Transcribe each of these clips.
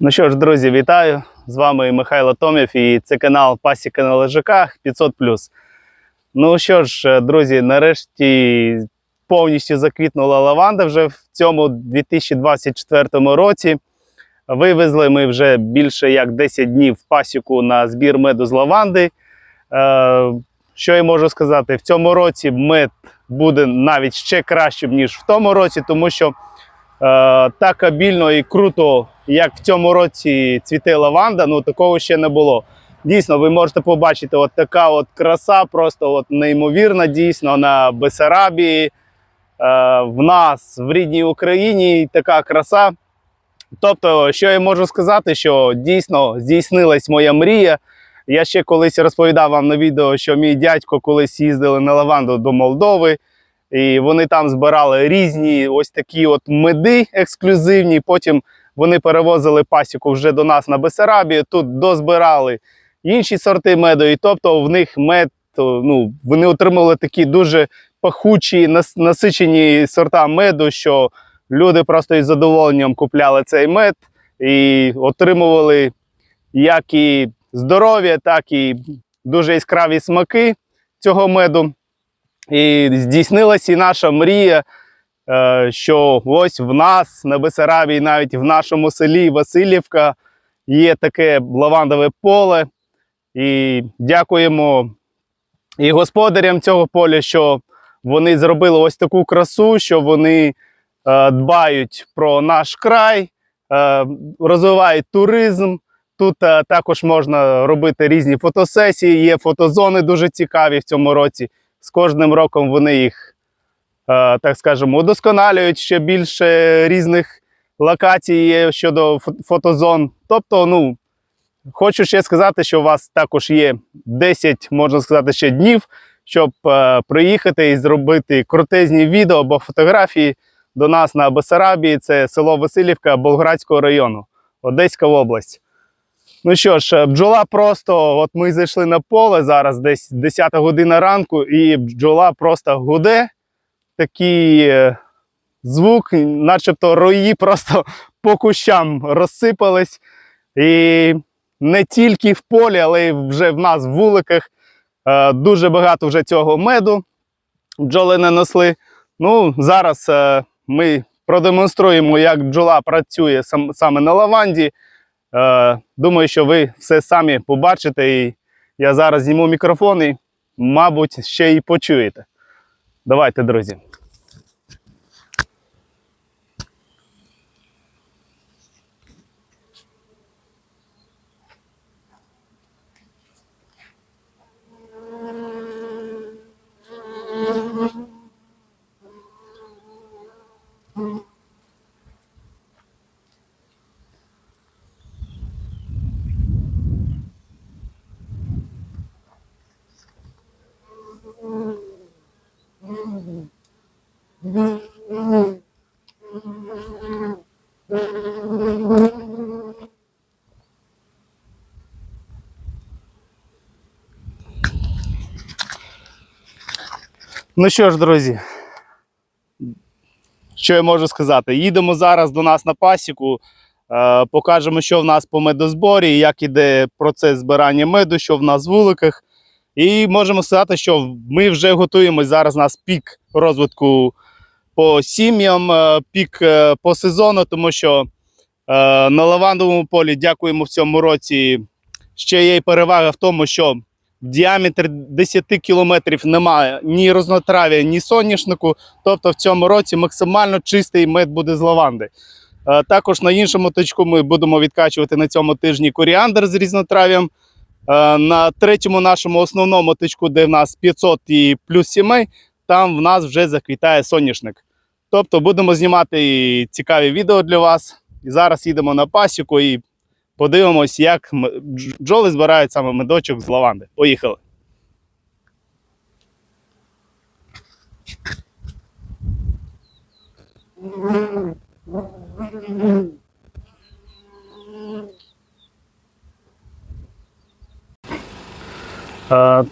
Ну що ж, друзі, вітаю! З вами Михайло Томів і це канал Пасіка на лежаках 500. Ну що ж, е, друзі, нарешті повністю заквітнула лаванда вже в цьому 2024 році. Вивезли ми вже більше як 10 днів пасіку на збір меду з лаванди. Е, Що я можу сказати? В цьому році мед буде навіть ще кращим, ніж в тому році, тому що е, так обільно і круто, як в цьому році цвіте лаванда, ну такого ще не було. Дійсно, ви можете побачити, от така от краса, просто от неймовірна, дійсно, на Бесарабії, е, в нас, в рідній Україні, така краса. Тобто, що я можу сказати, що дійсно здійснилась моя мрія. Я ще колись розповідав вам на відео, що мій дядько колись їздили на лаванду до Молдови, і вони там збирали різні ось такі от меди ексклюзивні. Потім вони перевозили пасіку вже до нас на Бесарабію. Тут дозбирали інші сорти меду. І тобто в них мед, ну, вони отримали такі дуже пахучі, насичені сорта меду, що люди просто із задоволенням купляли цей мед і отримували як і здоров'я, так і дуже яскраві смаки цього меду. І здійснилася і наша мрія, що ось в нас на Бесарабії, навіть в нашому селі Васильівка, є таке лавандове поле. І дякуємо і господарям цього поля, що вони зробили ось таку красу, що вони е, дбають про наш край, е, розвивають туризм. Тут е, також можна робити різні фотосесії, є фотозони дуже цікаві в цьому році. З кожним роком вони їх, е, так скажемо, удосконалюють ще більше різних локацій щодо фотозон. Тобто, ну, хочу ще сказати, що у вас також є 10, можна сказати, ще днів, щоб е, приїхати і зробити крутезні відео або фотографії до нас на Бесарабії. Це село Васильівка Болградського району, Одеська область. Ну що ж, е, бджола просто, от ми зайшли на поле зараз, десь 10 година ранку, і бджола просто гуде. Такий е, звук, начебто рої просто по кущам розсипались. І не тільки в полі, але й вже в нас в вуликах е, дуже багато вже цього меду бджоли нанесли. Ну, зараз е, ми продемонструємо, як бджола працює саме на лаванді. Думаю, що ви все самі побачите. І я зараз зніму мікрофон і, мабуть, ще й почуєте. Давайте, друзі. Ну що ж, друзі, що я можу сказати? Їдемо зараз до нас на пасіку, е, покажемо, що в нас по медозборі, як іде процес збирання меду, що в нас в вуликах. І можемо сказати, що ми вже готуємось. Зараз у нас пік розвитку по сім'ям, е, пік е, по сезону, тому що на лавандовому полі дякуємо в цьому році. Ще є й перевага в тому, що діаметр 10 кілометрів немає ні рознотрав'я, ні соняшнику. Тобто в цьому році максимально чистий мед буде з лаванди. Е, Також на іншому точку ми будемо відкачувати на цьому тижні коріандр з різнотрав'ям. Е, На третьому нашому основному точку, де в нас 500 і плюс сімей, там в нас вже заквітає соняшник. Тобто будемо знімати цікаві відео для вас. І зараз їдемо на пасіку і подивимось, як бджоли збирають саме медочок з лаванди. Поїхали.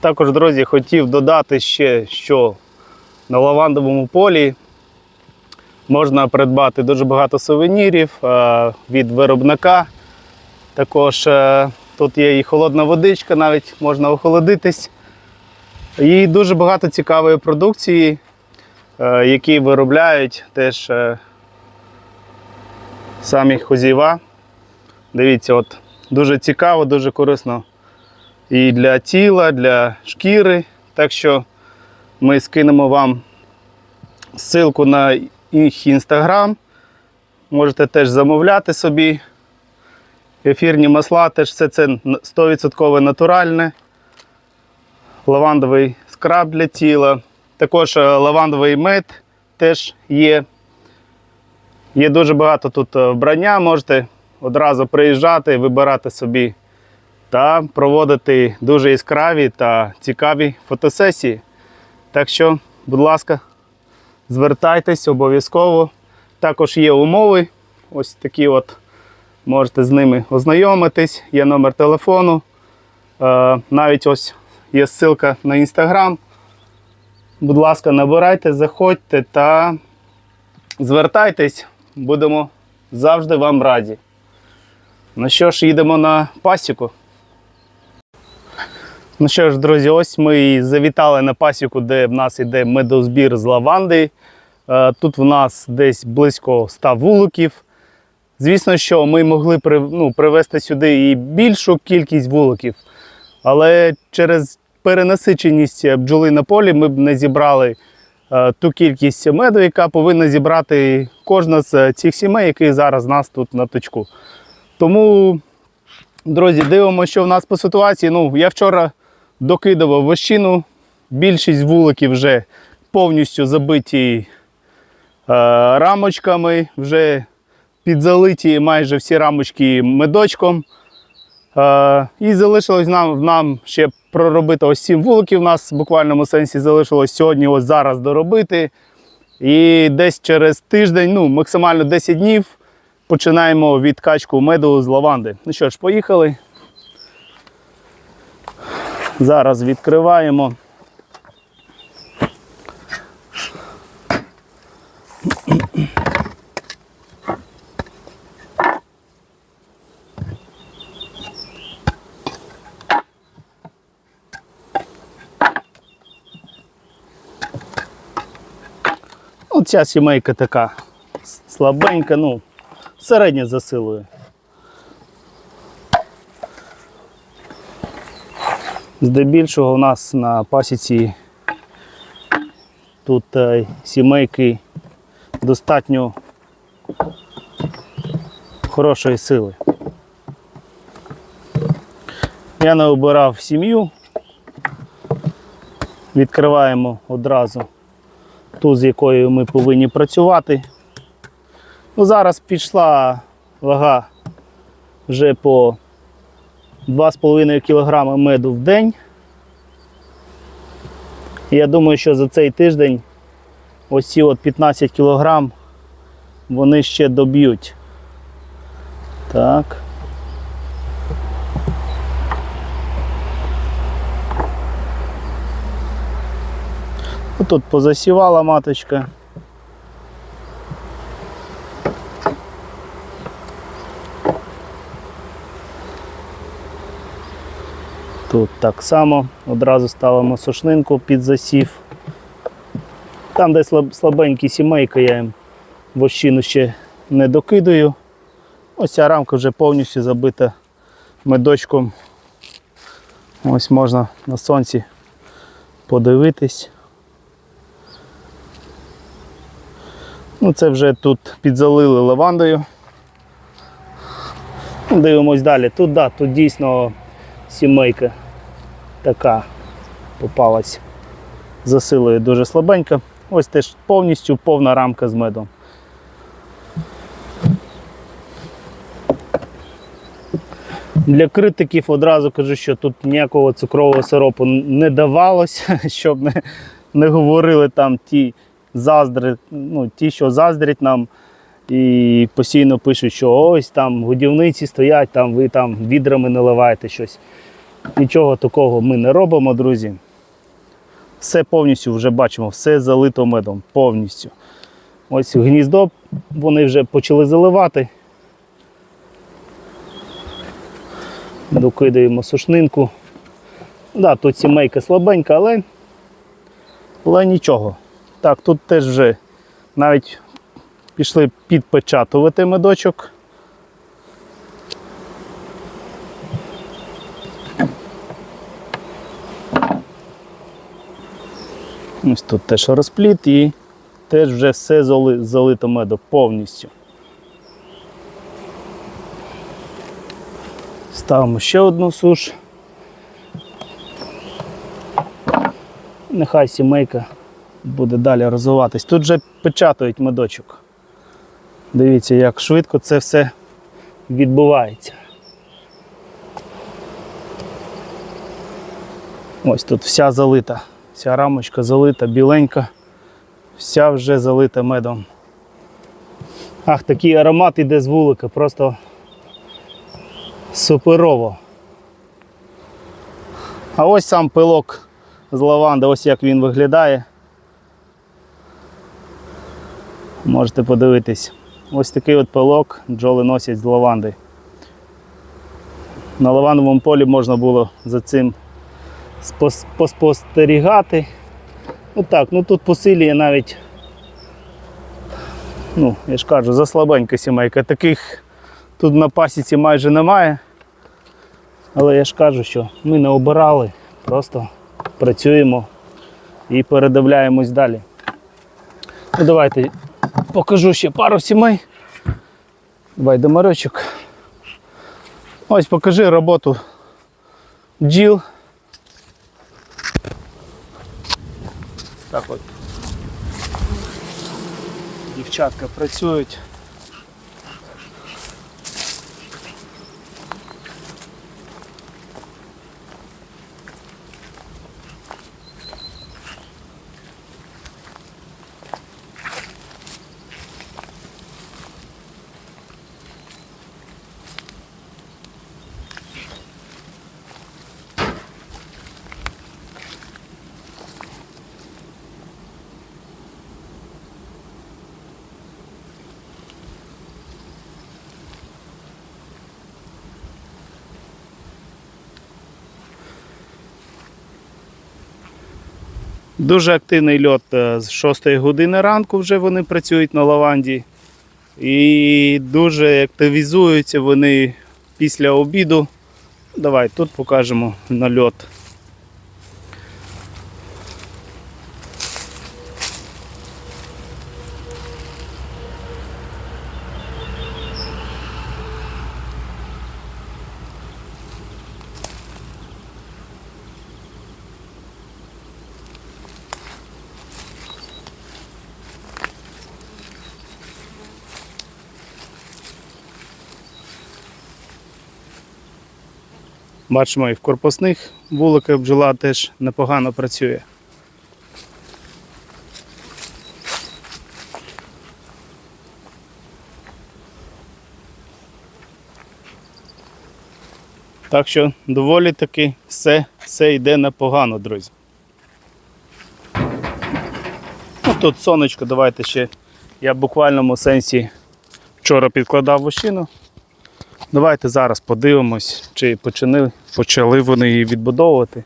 Також, друзі, хотів додати ще, що на лавандовому полі можна придбати дуже багато сувенірів від виробника. Також е, тут є і холодна водичка, навіть можна охолодитись. І дуже багато цікавої продукції, е, які виробляють теж е, самі хозяєва. Дивіться, от дуже цікаво, дуже корисно і для тіла, для шкіри. Так що ми скинемо вам ссылку на їх інстаграм. Можете теж замовляти собі. Ефірні масла, теж все це 100% натуральне. Лавандовий скраб для тіла. Також е, лавандовий мед теж є. Є дуже багато тут е, вбрання, можете одразу приїжджати, вибирати собі та проводити дуже яскраві та цікаві фотосесії. Так що, будь ласка, звертайтесь обов'язково. Також є умови. Ось такі от. Можете з ними ознайомитись, є номер телефону. Е, навіть ось є ссылка на інстаграм. Будь ласка, набирайте, заходьте та звертайтесь, будемо завжди вам раді. Ну що ж, їдемо на пасіку. Ну що ж, друзі, ось ми і завітали на пасіку, де в нас іде медозбір з лаванди. Е, Тут в нас десь близько 100 вуликів. Звісно, що ми могли ну, привезти сюди і більшу кількість вуликів, але через перенасиченість бджоли на полі ми б не зібрали е, ту кількість меду, яка повинна зібрати кожна з цих сімей, які зараз нас тут на точку. Тому, друзі, дивимося, що в нас по ситуації. Ну, я вчора докидував вощину, більшість вуликів вже повністю забиті е, рамочками, вже підзалиті майже всі рамочки медочком. Е, і залишилось нам, нам ще проробити ось 7 вуликів. У нас в буквальному сенсі залишилось сьогодні, ось зараз доробити. І десь через тиждень, ну максимально 10 днів, починаємо відкачку меду з лаванди. Ну що ж, поїхали. Зараз відкриваємо. Оця сімейка така слабенька, ну, середня за. Здебільшого у нас на пасіці тут е, сімейки достатньо хорошої сили. Я не обирав сім'ю. Відкриваємо одразу ту, з якою ми повинні працювати. Ну, зараз пішла вага вже по 2,5 кг меду в день. Я думаю, що за цей тиждень ось ці от 15 кг вони ще доб'ють. Так. Тут позасівала маточка. Тут так само одразу ставимо сушнинку під засів. Там, де слаб- слабенькі сімейки, я їм вощину ще не докидаю. Ось ця рамка вже повністю забита медочком. Ось можна на сонці подивитись. Ну, це вже тут підзалили лавандою. Дивимось далі. Тут, да, тут дійсно сімейка така попалась за дуже слабенька. Ось теж повністю повна рамка з медом. Для критиків одразу кажу, що тут ніякого цукрового сиропу не давалося, щоб не, не говорили там ті заздри, ну, ті, що заздрять нам і постійно пишуть, що ось там годівниці стоять, там ви там відрами наливаєте щось. Нічого такого ми не робимо, друзі. Все повністю вже бачимо, все залито медом, повністю. Ось гніздо вони вже почали заливати. Докидаємо сушнинку. Да, тут сімейка слабенька, але, але нічого. Так, тут теж вже навіть пішли підпечатувати медочок. Ось тут теж розпліт і теж вже все залито медом повністю. Ставимо ще одну суш. Нехай сімейка буде далі розвиватись. Тут вже печатають медочок. Дивіться, як швидко це все відбувається. Ось тут вся залита, вся рамочка залита, біленька, вся вже залита медом. Ах, такий аромат іде з вулика, просто суперово. А ось сам пилок з лаванди, ось як він виглядає. Можете подивитись. Ось такий от пилок бджоли носять з лаванди. На лавандовому полі можна було за цим спос- поспостерігати. Ну ну тут посилює навіть, ну, я ж кажу, за слабенька сімейка. Таких тут на пасіці майже немає. Але я ж кажу, що ми не обирали, просто працюємо і передивляємось далі. Ну, давайте покажу ще пару сімей. Давай домарочок. Ось покажи роботу бджіл. Так от. Дівчатка працюють. Дуже активний льот е, з 6 години ранку вже вони працюють на лаванді. І дуже активізуються вони після обіду. Давай тут покажемо нальот. Бачимо, і в корпусних вуликах бджола теж непогано працює. Так що доволі таки все, все йде непогано, друзі. Ну, тут сонечко, давайте ще. Я в буквальному сенсі вчора підкладав вощину. Давайте зараз подивимось, чи почали, почали вони її відбудовувати.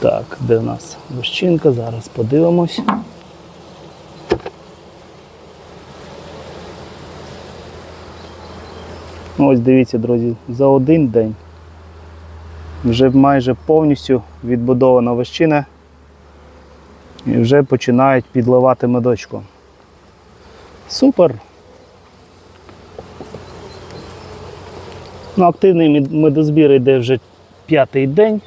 Так, де в нас вощинка? Зараз подивимось. Ось дивіться, друзі, за один день вже майже повністю відбудована вощина і вже починають підливати медочку. Супер! Ну, активний медозбір йде вже п'ятий день.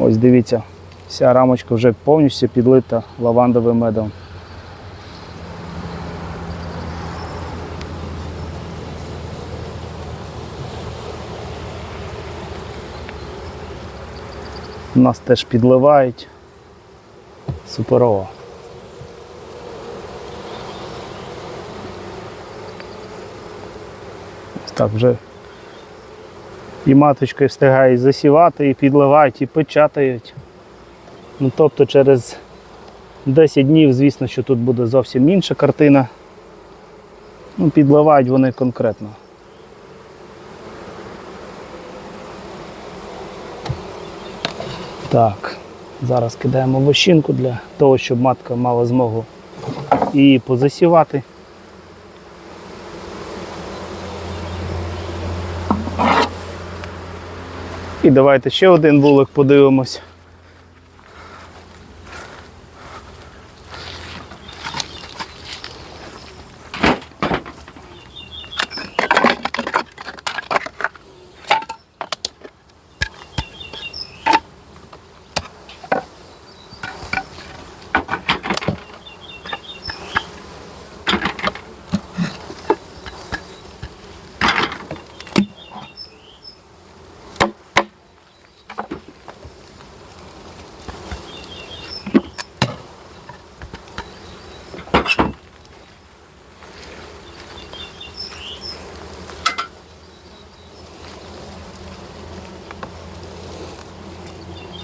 Ось дивіться, вся рамочка вже повністю підлита лавандовим медом. Нас теж підливають суперово. Ось так вже і маточки встигають засівати, і підливають, і печатають. Ну, тобто через 10 днів, звісно, що тут буде зовсім інша картина. Ну, підливають вони конкретно. Так, зараз кидаємо вощинку для того, щоб матка мала змогу її позасівати. І давайте ще один вулик подивимось.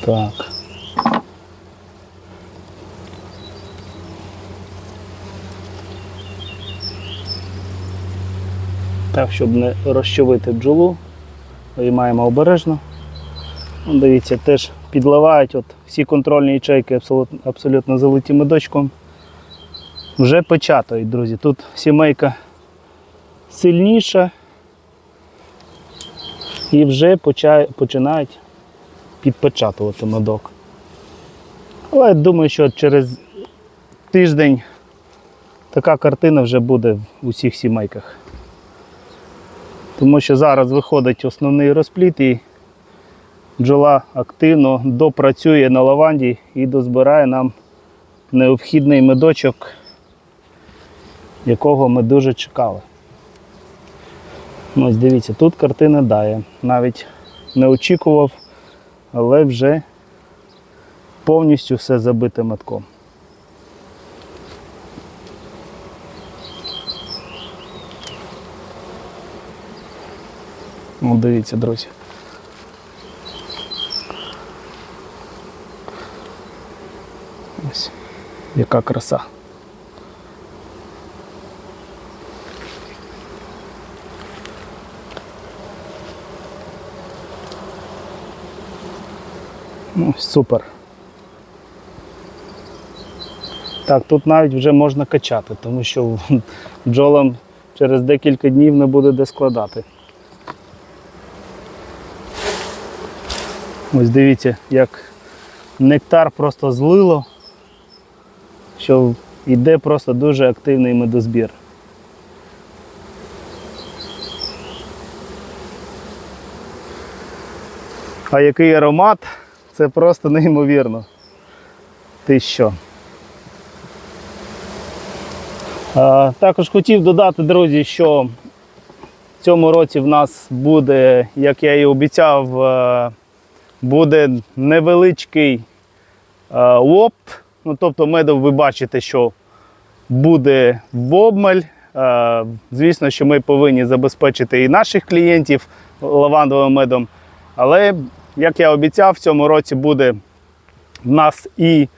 Так. Так, щоб не розчовити бджолу, виймаємо обережно. Ну, Дивіться, теж підливають от всі контрольні ячейки абсолютно, абсолютно залиті медочком. Вже печатають, друзі. Тут сімейка сильніша і вже починають підпечатувати медок. Але я думаю, що через тиждень така картина вже буде в усіх сімейках. Тому що зараз виходить основний розпліт і бджола активно допрацює на лаванді і дозбирає нам необхідний медочок, якого ми дуже чекали. Ось дивіться, тут картина дає. Навіть не очікував, але вже повністю все забите метком. Дивіться, друзі. Ось яка краса. Ну, супер. Так, тут навіть вже можна качати, тому що бджолам через декілька днів не буде де складати. Ось дивіться, як нектар просто злило, що йде просто дуже активний медозбір. А який аромат, це просто неймовірно. Ти що? А, також хотів додати, друзі, що в цьому році в нас буде, як я і обіцяв, е, буде невеличкий е, опт. Ну, тобто меду ви бачите, що буде в обмаль. Е, Звісно, що ми повинні забезпечити і наших клієнтів лавандовим медом. Але, як я обіцяв, в цьому році буде в нас і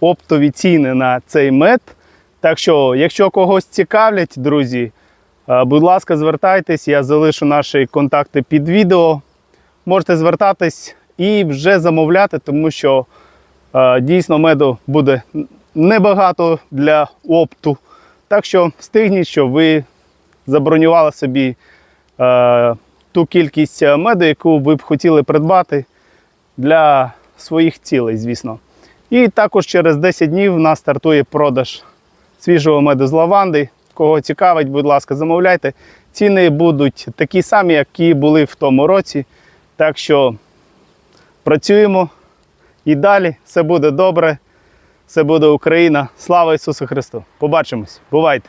оптові ціни на цей мед. Так що, якщо когось цікавлять, друзі, е, будь ласка, звертайтесь, я залишу наші контакти під відео. Можете звертатись і вже замовляти, тому що е, дійсно меду буде небагато для опту. Так що встигніть, що ви забронювали собі е, ту кількість меду, яку ви б хотіли придбати для своїх цілей, звісно. І також через 10 днів в нас стартує продаж свіжого меду з лаванди. Кого цікавить, будь ласка, замовляйте. Ціни будуть такі самі, які були в тому році. Так що працюємо і далі все буде добре, все буде Україна. Слава Ісусу Христу! Побачимось! Бувайте!